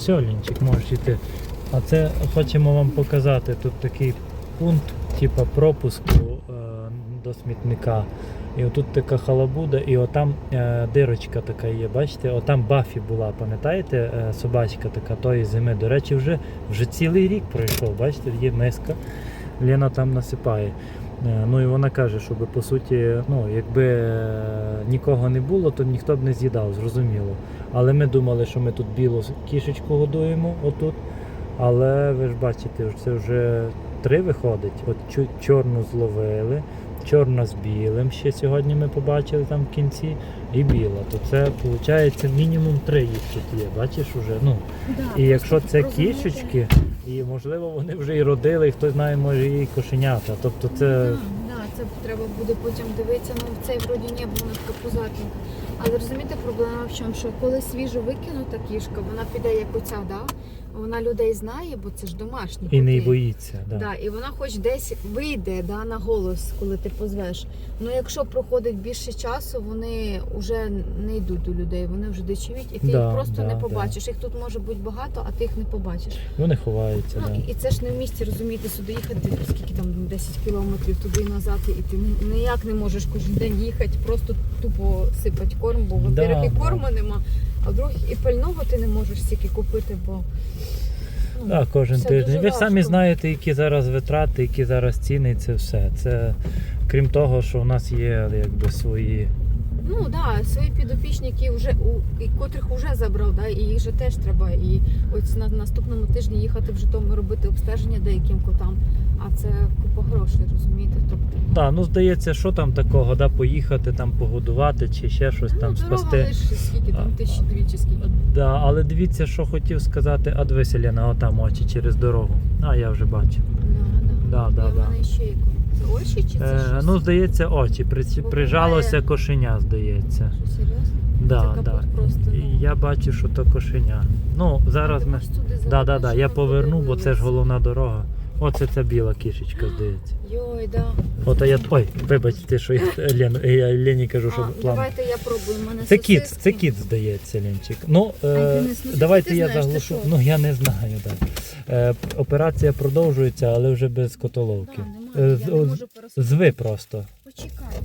Все, Лінчик, можеш йти. А це хочемо вам показати. Тут такий пункт, типа пропуску е, до смітника. І отут така халабуда, і отам е, дирочка така є. Бачите, отам Бафі була, пам'ятаєте, е, собачка така тої зими. До речі, вже, вже цілий рік пройшов. Бачите, є миска. Лена там насипає. Е, Ну і вона каже, щоб по суті, ну якби е, нікого не було, то ніхто б не з'їдав, зрозуміло. Але ми думали, що ми тут білу кішечку годуємо отут. Але ви ж бачите, це вже три виходить. От чорну зловили, чорна з білим ще сьогодні ми побачили там в кінці, і біла. То це виходить мінімум три їх тут є. Бачиш уже? Ну, і якщо це кішечки, і можливо вони вже і родили, і хто знає, може і кошенята. Тобто це. Да, да, це треба буде потім дивитися. Ну цей вроді не вона така пузатенька. Але розумієте, проблема в чому, що коли свіжо викинута кішка, вона піде як оця, да? Вона людей знає, бо це ж домашні. І не боїться. Да. Да, і вона хоч десь вийде да, на голос, коли ти позвеш. Ну якщо проходить більше часу, вони вже не йдуть до людей, вони вже дичують, і ти Да, їх просто да, не да. побачиш. Їх тут може бути багато, а ти їх не побачиш. Вони ховаються. Ну Да. і це ж не в місті розумієте, сюди їхати, скільки там 10 кілометрів туди і назад, і ти ніяк не можеш кожен день їхати, просто тупо сипати корм, бо Да, во-первых, і да. корму нема, а других і пального ти не можеш стільки купити, бо ну, Так, кожен все тиждень. дуже Ви ж самі важко. знаєте, які зараз витрати, які зараз ціни, це все. Це крім того, що у нас є якби свої. Ну да, свої підопічні, які вже у і котрих вже забрав, да, і їх же теж треба. І ось на наступному тижні їхати в Житомир робити обстеження деяким котам. А це купа грошей, розумієте? Тобто Да, ну здається, що там такого, да, поїхати там погодувати чи ще щось там ну, дорога спасти. лише скільки там тисячі дві чи скільки. Да, але дивіться, що хотів сказати, а дивися, Лена, отам очі через дорогу. А, я вже бачу. Да, Да, да, І в да. ще є очі чи це Е, щось? ну, здається, очі. При, прижалося кошеня, здається. Що, серйозно? Да, це да. просто. Ну. Я бачу, що то кошеня. Ну, зараз ти ми. можеш Да, да, завернути, да. Я щоб поверну, бо це ж подивилися. головна дорога. Оце ця біла кішечка, здається. Йой, да. От а я. Ой, вибачте, що я Лен, я Лені кажу, що А, план. давайте я пробую. У мене Це кіт, сосиски. це кіт, здається, Ленчик. Ну, е, ну, давайте ти я знаєш, ти заглушу. що? Ну я не знаю, так. Е, операція продовжується, але вже без котоловки. Да, немає, Е, я не можу Зви просто. Почекай.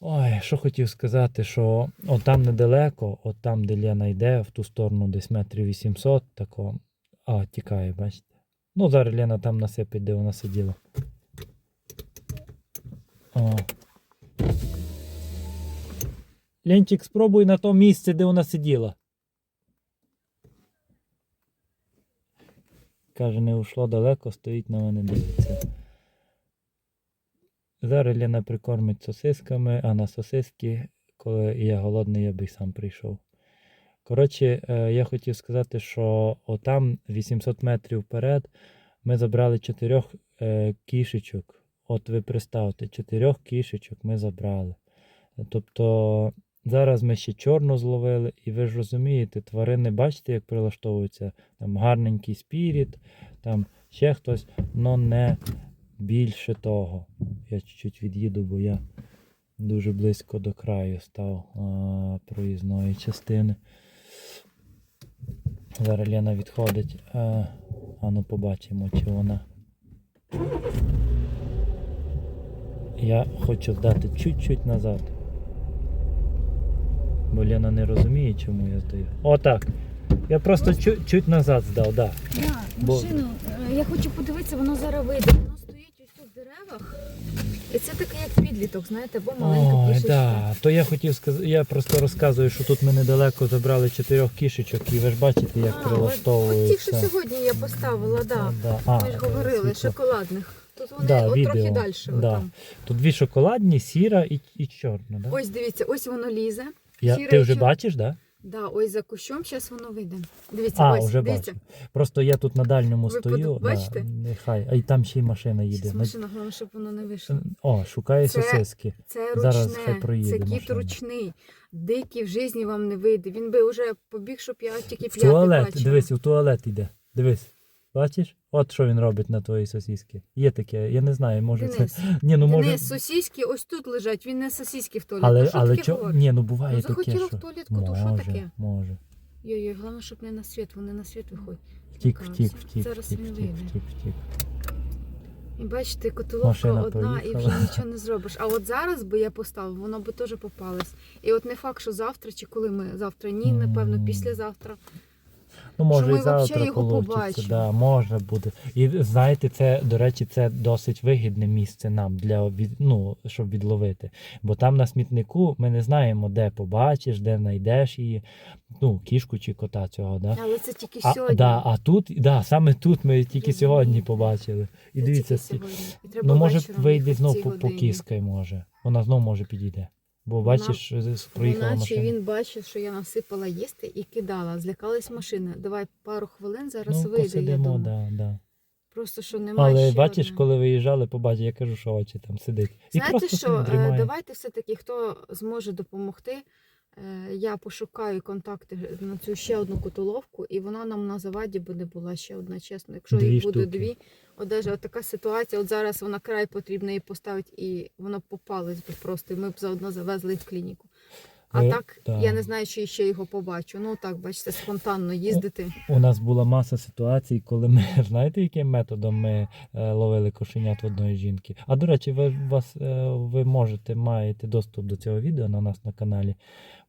Ой, що хотів сказати, що от там недалеко, от там, де Лена йде, в ту сторону десь метрів 800, тако. А, тікає, бачите. Ну, зараз Лена там насипить, де вона сиділа. О. Ленчик, спробуй на то місце, де вона сиділа. Каже, не ушло далеко, стоїть на мене дивиться. Зараз Лена прикормить сосисками, а на сосиски, коли я голодний, я би й сам прийшов. Коротше, е, я хотів сказати, що отам 800 метрів вперед ми забрали чотирьох е, кішечок. От ви представте, чотирьох кішечок ми забрали. Тобто зараз ми ще чорну зловили, і ви ж розумієте, тварини, бачите, як прилаштовуються. Там гарненький спіріт, там ще хтось, але не більше того. Я чуть-чуть від'їду, бо я дуже близько до краю став а, проїзної частини. Зараз Лена відходить. А, а ну побачимо, чи вона. Я хочу здати чуть-чуть назад. Бо Лена не розуміє, чому я здаю. Отак. Я просто чуть, чуть назад здав, так. Да. Да, Бо- машину, е, я хочу подивитися, воно зараз вийде. Воно стоїть ось тут в деревах. І це таке як підліток, знаєте, або маленька Ой, кішечка. да. То я хотів сказати, я просто розказую, що тут ми недалеко забрали чотирьох кішечок, і ви ж бачите, як А, от- От ті, прилаштовуються. що сьогодні я поставила, да. Да. А, Ми ж говорили, світло. шоколадних. Тут вони Да, от відео. трохи далі. Да. Тут дві шоколадні, сіра і, і чорна, да? Ось дивіться, ось воно лізе. Я, сіра ти вже бачиш, да? Да, ось за кущом, зараз воно вийде. Дивіться, А, ось, вже дивіться. бачу. Просто я тут на дальньому Ви стою. бачите? Да, нехай. А й там ще й машина їде. Щас На- машина, головне, щоб воно не вийшло. О, шукає Це- сосиски. Це Зараз ручне, хай проїде це кіт машина. ручний. Дикий в житті вам не вийде. Він би вже побіг, щоб я тільки В п'ятий туалет, бачила. дивись, в туалет йде. Дивись. Бачиш? От що він робить на твоїй сосиски. Є таке, я не знаю, може Денис, це. Ні, ну може. Денис, сосиски ось тут лежать, він не сосиски в туалет. Ну, Але, що але таке чо... Ні, ну буває Ну, таке, що... в туалетку, то що таке? може. Йой-йой, головне, щоб не на світ, вони на світ виходять. Втік, втік, втік, Зараз втік, він втік, втік, втік. І бачите, котеловка Машина одна і вже нічого не зробиш. А от зараз би я поставив, воно би теж попалось. І от не факт, що завтра чи коли ми завтра, ні, напевно, післязавтра. Ну, може, ми і завтра його получиться, побачимо. да, може бути. І знаєте, це, до речі, це досить вигідне місце нам для від, ну, щоб відловити. Бо там на смітнику ми не знаємо, де побачиш, де знайдеш її, ну, кішку чи кота цього. Да? Але це тільки А, сьогодні. да, а тут, да, саме тут ми тільки сьогодні побачили. І Це дивіться, сьогодні. І ну може вийде їхати в знов цій по, годині. покіскай, може. Вона знов може підійде. Бо бачиш, проїхала Вона чи машина. він бачив, що я насипала їсти і кидала. Злякались машини. Давай пару хвилин, зараз ну, вийде, я думаю. да, да. Просто що немає. Але ще бачиш, одне. коли виїжджали, побачив, я кажу, що очі там сидить. І Знаєте просто що, е, дрімає. давайте все-таки, хто зможе допомогти. Е, Я пошукаю контакти на цю ще одну котоловку, і вона нам на заваді буде була ще одна, чесно. Якщо Дві їх буде штуки. дві, от даже от така ситуація, от зараз вона край потрібно її поставити, і воно попалось би просто, і ми б заодно завезли їх в клініку. А е, так, та. я не знаю, чи ще його побачу. Ну так, бачите, спонтанно їздити. У нас була маса ситуацій, коли ми знаєте, яким методом ми е, ловили кошенят в одної жінки. А до речі, ви вас е, ви можете маєте доступ до цього відео на нас на каналі.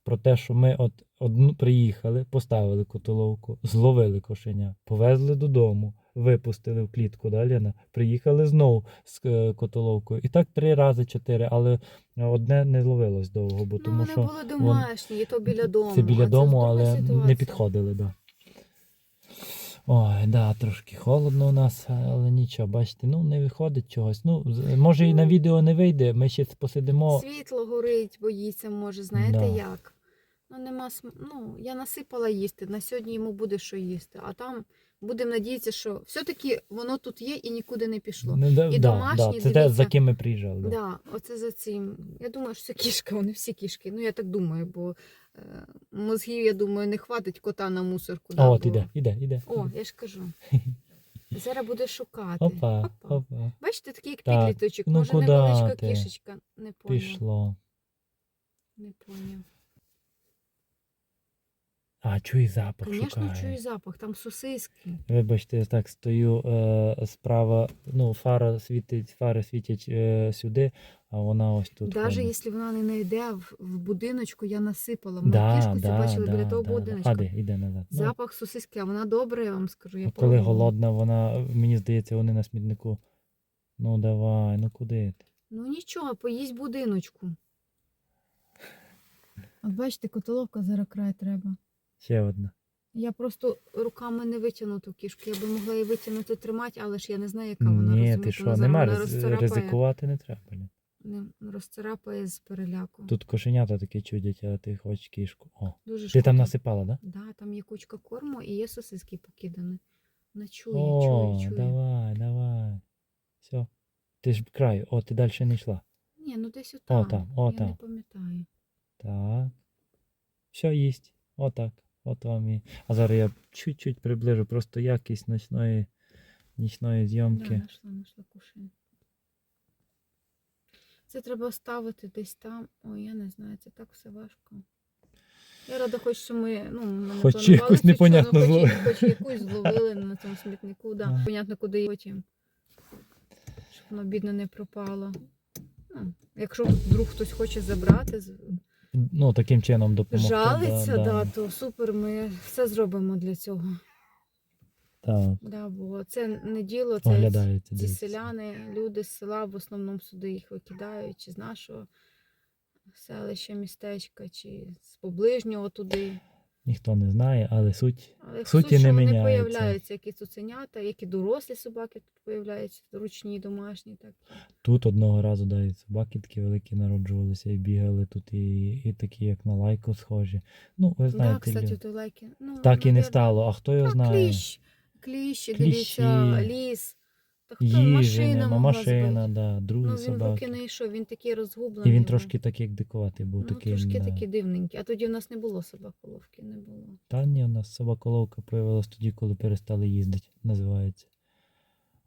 Про те, що ми от одну приїхали, поставили котоловку, зловили кошеня, повезли додому, випустили в клітку, да, Лена? Приїхали знову з е, котоловкою. І так три рази, чотири, але одне не зловилось довго, бо ну, тому вони що були домашні, і то біля дому. це біля а дому, друга але не підходили, да. Ой, да, трошки холодно у нас, але нічого, бачите, ну не виходить чогось. Ну, може і на Ну. відео не вийде, ми ще посидимо. Світло горить, боїться, може, знаєте Да. як? Ну, нема см... ну, я насипала їсти, на сьогодні йому буде що їсти. А там будемо надіятися, що все-таки воно тут є і нікуди не пішло. Не, да, І да, домашні, да, це те, за ким ми приїжджали. Да. Да, оце за цим. Я думаю, що це кішка, вони всі кішки. Ну, я так думаю, бо е, мозгів, я думаю, не хватить кота на мусорку. А от бо- іде, іде, іде. О, я ж кажу. Зараз буде шукати. Опа, опа, Бачите, такий як Так, підліточок. ну Може, невеличка ти? кішечка. Не поняв. пішло. Не поняв. А, чуй запах Звісно, шукає. чую запах, там сосиски. Вибачте, я так стою е, справа, ну, фара світить, фари світять е, сюди, а вона ось тут. Навіть ходить. якщо вона не знайде в, в будиночку, я насипала. Ми да, кішку цю да, бачили да, біля того да, да. будиночка. А, іде назад. Ну, Запах сосиски, а вона добра, я вам скажу. Я Ну, коли пробувала. голодна, вона, мені здається, вони на смітнику. Ну давай, ну куди ти? Ну нічого, поїсть будиночку. От бачите, котоловка зараз край треба. Ще одна. Я просто руками не витягну ту кішку. Я би могла її витягнути, тримати, але ж я не знаю, яка вона Ні, ти що, нема розцарапає. ризикувати не треба. блін. Не розцарапає з переляку. Тут кошенята такі чудять, а ти хочеш кішку. О, Дуже ти шкода. там насипала, да? Да, там є кучка корму і є сосиски покидані. Вона чує, О, чує, чує. давай, давай. Все. Ти ж край, о, ти далі не йшла. Ні, ну десь отам. там, о, я там. не пам'ятаю. Так. Все їсть. Отак. От вам і. А зараз я чуть-чуть приближу, просто якість нічної Да, зйомки. нашла, нашла кушаю. Це треба ставити десь там. Ой, я не знаю, це так все важко. Я рада, хоч що ми ну, ми не Хоч якусь цю непонятну чорну, хоч, хоч якусь зловили на цьому смітнику, да. Ага. Понятно, куди її потім. Щоб воно бідно не пропало. Ну, якщо вдруг хтось хоче забрати, Ну, таким чином допомогти. жалиться, да, да, да. то супер, ми все зробимо для цього. Так, Да, бо це не діло, це ці дивиться. селяни, люди з села в основному сюди їх викидають, чи з нашого селища, містечка, чи з поближнього туди. Ніхто не знає, але суть. Але Суті суть, не вони міняється. появляються, як і цуценята, як і дорослі собаки тут появляються, ручні, домашні. Так. Тут одного разу дають собаки такі великі народжувалися і бігали тут, і, і такі, як на лайку, схожі. Ну, ви Да, знаєте, кстати, то лайки. Ну, так і не стало. А хто його знає? кліщ, Кліщі. дивіться, ліс. Та хто Їжі, машина нема, могла машина, збити? да, другі Ну, він в руки собаки. не йшов, він такий розгублений. І він був. трошки такий, як дикуватий був. Ну, такий, трошки да. такий дивненький. А тоді в нас не було собаколовки, не було. Та ні, у нас собаколовка появилась тоді, коли перестали їздити, називається.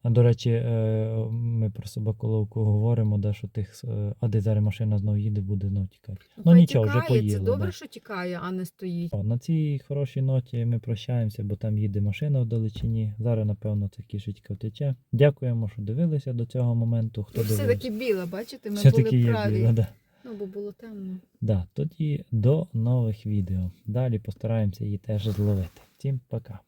А до речі, е, ми про собаколовку говоримо, да, що тих, е, а де зараз машина знову їде, буде знов тікати. Ну хай нічого, вже тікає, поїла. Це добре, да. що тікає, а не стоїть. На цій хорошій ноті ми прощаємося, бо там їде машина в далечині. Зараз, напевно, це кішечка втече. Дякуємо, що дивилися до цього моменту. Хто Ну, все таки біла, бачите, ми Все-таки були праві. біла, да. Ну, бо було темно. Да, тоді до нових відео. Далі постараємося її теж зловити. Всім пока.